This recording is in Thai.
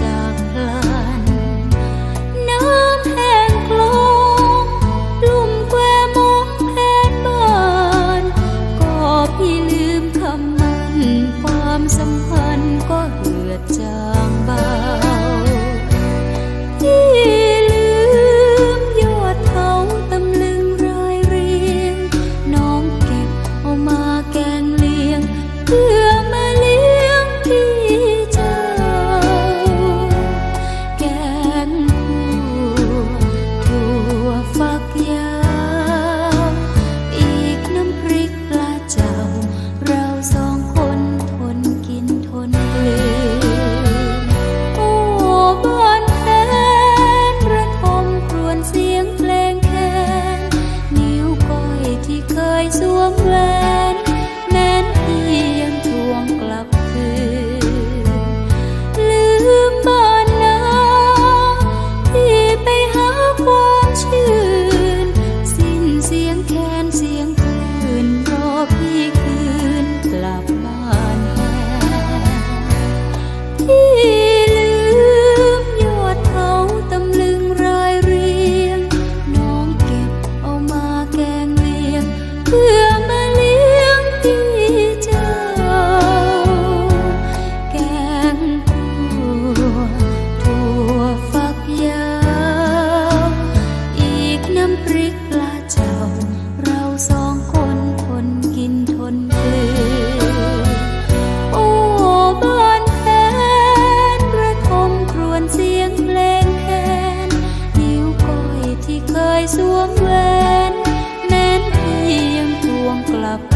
จาก สวมแหวน ยสวมแวนแม้นพี่ยังทวงกลับ